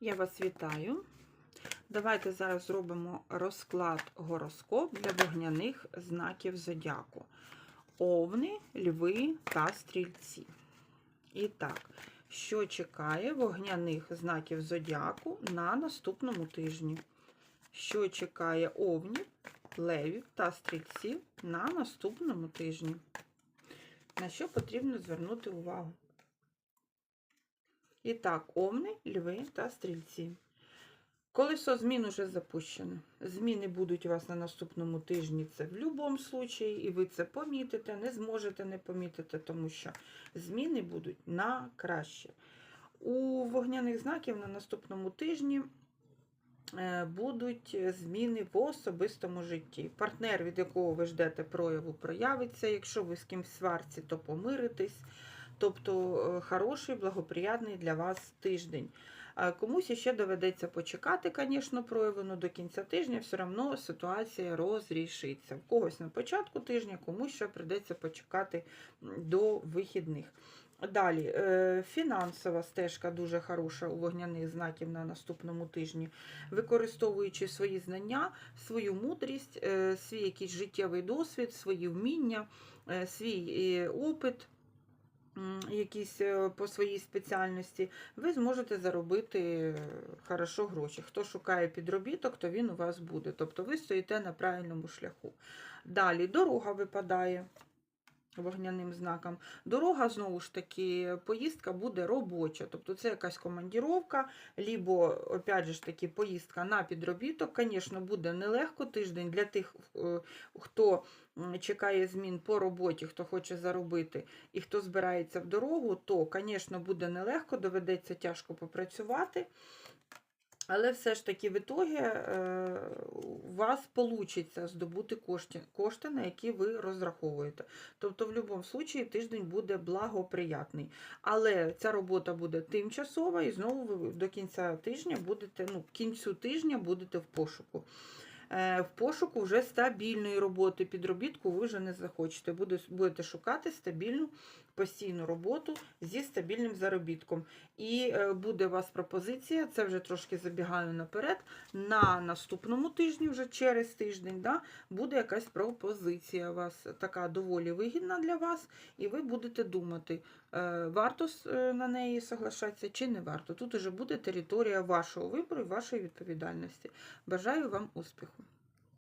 Я вас вітаю. Давайте зараз зробимо розклад гороскоп для вогняних знаків зодіаку. Овни, льви та стрільці. І так, що чекає вогняних знаків зодіаку на наступному тижні? Що чекає овнів, левів та стрільців на наступному тижні? На що потрібно звернути увагу? І так, овни, льви та стрільці. Колесо змін уже запущене. Зміни будуть у вас на наступному тижні. Це в будь-якому випадку, і ви це помітите, не зможете не помітити, тому що зміни будуть на краще. У вогняних знаків на наступному тижні е, будуть зміни в особистому житті. Партнер, від якого ви ждете прояву, проявиться. Якщо ви з кимсь сварці, то помиритесь. Тобто е, хороший, благоприятний для вас тиждень. Комусь ще доведеться почекати, звісно, прояву, але до кінця тижня все одно ситуація розрішиться. В когось на початку тижня, комусь ще прийдеться почекати до вихідних. Далі, е, фінансова стежка дуже хороша у вогняних знаків на наступному тижні, використовуючи свої знання, свою мудрість, е, свій якийсь життєвий досвід, свої вміння, свій опит якісь е, по своїй спеціальності, ви зможете заробити е, хорошо гроші. Хто шукає підробіток, то він у вас буде. Тобто ви стоїте на правильному шляху. Далі дорога випадає вогняним знаком. Дорога, знову ж таки, поїздка буде робоча. Тобто це якась командіровка, лібо, опять же таки, поїздка на підробіток. Звісно, буде нелегко тиждень для тих, е, хто чекає змін по роботі, хто хоче заробити, і хто збирається в дорогу, то, звісно, буде нелегко, доведеться тяжко попрацювати. Але все ж таки в ітогі е, у вас вийде здобути кошти, кошти, на які ви розраховуєте. Тобто, в будь-якому випадку тиждень буде благоприятний. Але ця робота буде тимчасова, і знову ви до кінця тижня будете, ну, кінцю тижня будете в пошуку. Е, В пошуку вже стабільної роботи, підробітку ви вже не захочете. Будете шукати стабільну постійну роботу зі стабільним заробітком. І е, буде у вас пропозиція, це вже трошки забігаю наперед. На наступному тижні, вже через тиждень, да, буде якась пропозиція у вас така доволі вигідна для вас, і ви будете думати, е, варто на неї соглашатися чи не варто. Тут уже буде територія вашого вибору і вашої відповідальності. Бажаю вам успіху!